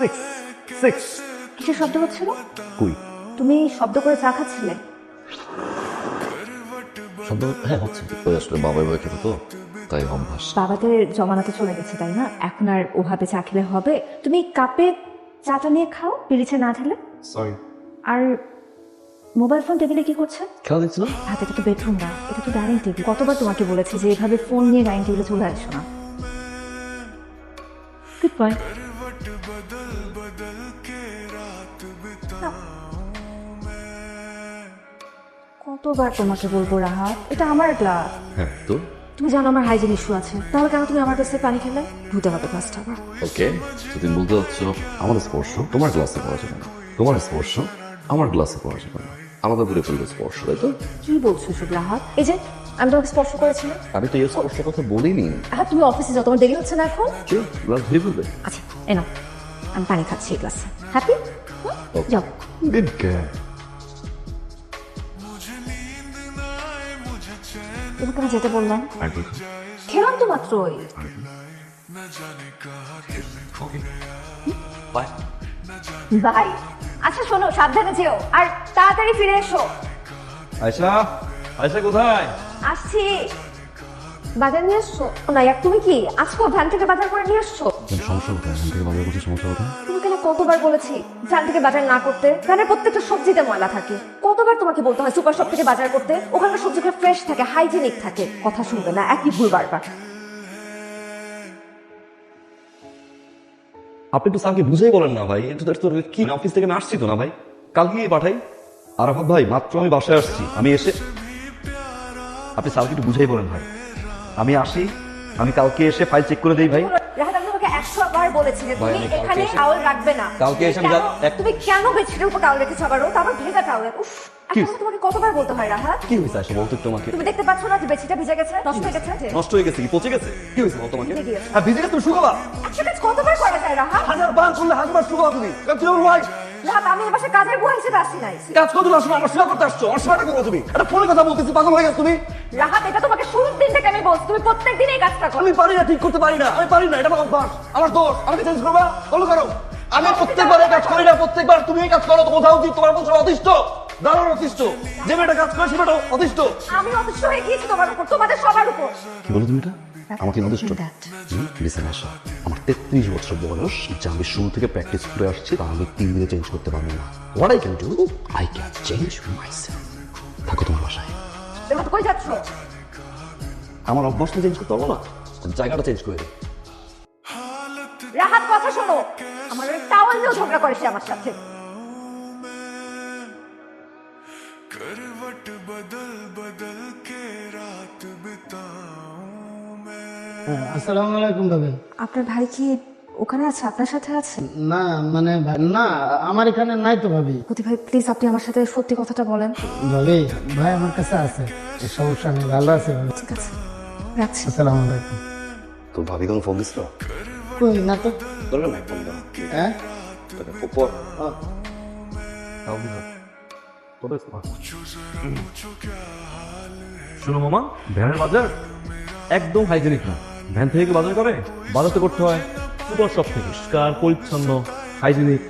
Six six কিসের শব্দ হচ্ছিল? কুই? তুমি শব্দ করে চা খাচ্ছিলে? শব্দ হ্যাঁ হচ্ছে। ওই আসলে বাবা এবার খেতে তো তাই অভ্যাস বাবাদের জমানাতে চলে গেছে তাই না? এখন আর ওভাবে চা খেলে হবে। তুমি কাপে চাটা নিয়ে খাও পিরিচে না ঢেলে। সরি আর মোবাইল ফোন টেবিলে কি করছে? খেলা দেখছিল? হাতে তো বেডরুম না এটা তো ডাইনিং টেবিল কতবার তোমাকে বলেছি যে এভাবে ফোন নিয়ে ডাইনিং টেবিলে চলে আসো না। গুড বয় কতবার তোমাকে বলব রাহাত? এটা আমার গ্লাস হ্যাঁ তো? তুমি জানো আমার হাইজিন ইস্যু আছে। তাহলে কেন তুমি আমার কাছে পানি খেলে? ধুতে হবে গ্লাসটা আবার। ওকে তো তুমি বলতে চাচ্ছ আমার স্পর্শ তোমার গ্লাসে পড়া যাবে না। তোমার স্পর্শ আমার গ্লাসে পড়া যাবে না। আলাদা করে ফেলবে স্পর্শ তাই তো? কি বলছো শুভ রাহাত? এই যে আমি তোমাকে স্পর্শ করেছি। না আমি তো এই স্পর্শের কথা বলিনি। হ্যাঁ তুমি অফিসে যাও তোমার দেরি হচ্ছে না এখন? আচ্ছা এনো আমি পানি খাচ্ছি এই গ্লাসে। হ্যাপি যাও। গুড গার্ল তোমাকে আমি যেতে বললাম। খেলাম তো মাত্রই। বাই বাই আচ্ছা শোনো সাবধানে যেও। আর তাড়াতাড়ি ফিরে এসো। আয়সা আয়সা কোথায়? আসছি। বাজার নিয়ে আসছো? না এক তুমি কি? আজকে ভ্যান থেকে বাজার করে নিয়ে আসছো? সমস্যা কোথায়? এখান থেকে বাজার করছি সমস্যা কোথায়? তোমাকে না কতবার বলেছি ভ্যান থেকে বাজার না করতে? ভ্যানের প্রত্যেকটা সবজিতে ময়লা থাকে। কতবার তোমাকে বলতে হয় সুপার শপ থেকে বাজার করতে? ওখানকার সবজিগুলো ফ্রেশ থাকে হাইজেনিক থাকে। কথা শুনবে না একই ভুল বারবার। আপনি তো স্যারকে বুঝেই বলেন না ভাই। এটা তো কি? অফিস থেকে আমি আসছি তো না ভাই। কালকে পাঠাই। আরাফাত ভাই মাত্র আমি বাসায় আসছি। আমি এসে আপনি স্যারকে একটু বুঝেই বলেন ভাই। আমি আসি আমি কালকে এসে ফাইল চেক করে দেই ভাই। রাহাত আমি তোমাকে একশো বার বলেছি যে তুমি এখানে টাওয়েল রাখবে না। কালকে এসে আমি কেন- যা- এক- তুমি কেন বেডশিটের উপর টাওয়েল রেখেছো আবারও? তারপর ভেজা টাওয়েল উফ তোমাকে কতবার বলতে হয় রাহাত? কি হয়েছে আসলে? বলতো একটু তুমি দেখতে পাচ্ছ না যে বেডশিটটা ভিজে গেছে? নষ্ট হয়ে গেছে? নষ্ট হয়ে গেছে কি? পচে গেছে? কি ভিজে। হ্যাঁ ভিজে গেছে তুমি শুকাবা। একটা কাজ কতবার করা যায় রাহাত? হাজার বার করলে হাজার শুকাবা তুমি। কারণ তুমি আমার রাহাত আমি এ বাসায় কাজের বুয়া হিসেবে আসি নাই। কাজ করতে আসো আমার সেবা করতে আসছো আমার সেবাটা করব তুমি। একটা ফোনে কথা বলতেছি পাগল হয়ে গেছো তুমি। রাহাত এটা তোমাকে শুরুর দিন থেকে আমি বলছি তুমি প্রত্যেক এই কাজটা করো। আমি পারি না ঠিক করতে পারি না আমি পারি না এটা আমার অভ্যাস আমার দোষ আমাকে চেঞ্জ করবা বলো করো। আমি প্রত্যেকবার এই কাজ করি না প্রত্যেকবার তুমি এই কাজ করো তো কোথাও উচিত তোমার বলছো অতিষ্ঠ? দারুণ অতিষ্ঠ। যে মেয়েটা কাজ করে সে মেয়েটা অতিষ্ঠ। আমি অতিষ্ঠ হয়ে গিয়েছি তোমার উপর তোমাদের সবার উপর। কি বলো তুমি এটা? আমাকে নদষ্ট লিসেন আসা আমার তেত্রিশ বছর বয়স যা আমি শুরু থেকে প্র্যাকটিস করে আসছি তা আমি তিন দিনে চেঞ্জ করতে পারবো না what I can do I can change my থাকো তোমার বাসায় রাহাত কই যাচ্ছ আমার অভ্যাসটা চেঞ্জ করতে পারবো না জায়গাটা চেঞ্জ করে দিই রাহাত কথা শোনো আমার ওই টাওয়াল নিয়েও ঝগড়া করে সে আমার সাথে करवट बदल बदल के रात बिताऊं मैं হ্যাঁ, আসসালামু আলাইকুম ভাবি আপনার ভাই কি ওখানে আছে? আপনার সাথে আছে? না মানে ভাই- না আমার এখানে নাই তো ভাবি। প্রতি ভাই প্লিজ আপনি আমার সাথে সত্যি কথাটা বলেন। ভাবি ভাই আমার কাছে আছে। সমস্যা নেই ভালো আছে ভাবি। ঠিক আছে রাখছি। আসসালামু আলাইকুম। তো ভাবি কোনো ফোন দিছিল? কই না তো। দরকার নাই ফোন দাও হ্যাঁ? পর ও, শোনো মামা ভ্যানের বাজার একদম হাইজেনিক না। ভ্যান থেকে বাজার করে? বাজার তো করতে হয়। সুপার শপ থেকে। পরিষ্কার পরিচ্ছন্ন হাইজেনিক।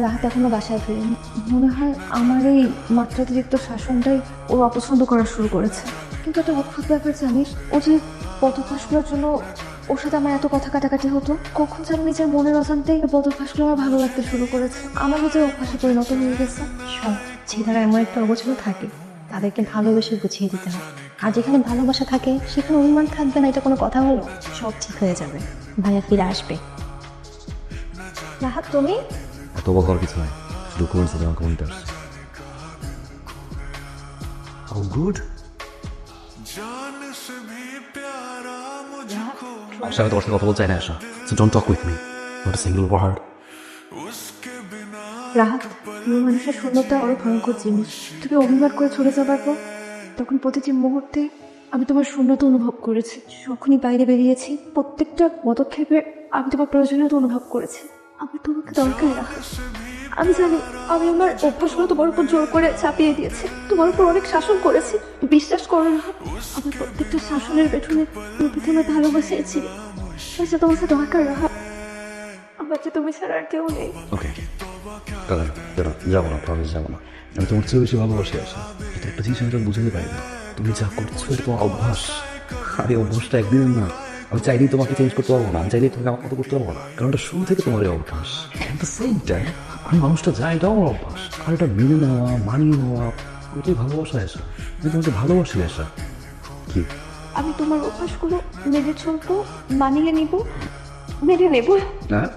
রাহাত এখনও বাসায় ফিরেনি। মনে হয় আমার এই মাত্রাতিরিক্ত শাসনটাই ওর অপছন্দ করা শুরু করেছে। কিন্তু একটা অদ্ভুত ব্যাপার জানিস ও যে পদফাঁসগুলোর জন্য ওর সাথে আমার এত কথা কাটাকাটি হতো কখন যেন নিজের মনের অজান্তেই পদফাঁসগুলো আমার ভালো লাগতে শুরু করেছে। আমার মধ্যে অভ্যাসে পরিণত হয়ে গেছে। সব ছেলেরা এমন একটা অবচেতন থাকে। তাদেরকে ভালোবেসে বুঝিয়ে দিতে হবে আর যেখানে ভালোবাসা থাকে সেখানে অভিমান থাকবে না এটা কোনো কথা হলো? সব ঠিক হয়ে যাবে। ভাইয়া ফিরে আসবে। রাহাত তুমি? এত বকর কিছু নাই। ডকুমেন্টস আর কমিটার্স গুড আমি তোমার কথা বলতে চাই না Asha. So don't talk with me not single word মানুষের শূন্যতা বড় ভয়ঙ্কর জিনিস। তুমি অভিমান করে চলে যাবার পর, তখন প্রতিটি মুহূর্তে আমি তোমার শূন্যতা অনুভব করেছি। যখনই বাইরে বেরিয়েছি, প্রত্যেকটা পদক্ষেপে আমি তোমার প্রয়োজনীয়তা অনুভব করেছি। আমি তোমাকে দরকার রাহাত। আমি জানি, আমি আমার অভ্যাসগুলো তোমার উপর জোর করে চাপিয়ে দিয়েছি। তোমার উপর অনেক শাসন করেছি। বিশ্বাস করো না আমার প্রত্যেকটা শাসনের পেছনে তুমি প্রথমে ভালোবাসিয়েছি সেটা তোমার দরকার রাহা আমার যে তুমি ছাড়া আর কেউ নেই। দাদা দাদা যাব না প্রমিস যাব না আমি তোমার চেয়ে বেশি ভালোবাসি আসা এটা একটা জিনিস আমি তো বুঝতে পারি না তুমি যা করছ এটা তোমার অভ্যাস আর এই অভ্যাসটা একদিনের না আমি চাইলেই তোমাকে চেঞ্জ করতে পারব না আমি চাইলেই তোমাকে আমার মতো করতে পারব না কারণ এটা শুরু থেকে তোমার এই অভ্যাস অ্যাট দ্য সেম টাইম আমি মানুষটা যাই এটাও আমার অভ্যাস আর এটা মেনে নেওয়া মানিয়ে নেওয়া ওইটাই ভালোবাসা আসা আমি তোমাকে ভালোবাসি আসা কি আমি তোমার অভ্যাসগুলো মেনে চলবো মানিয়ে নিব মেনে নেব হ্যাঁ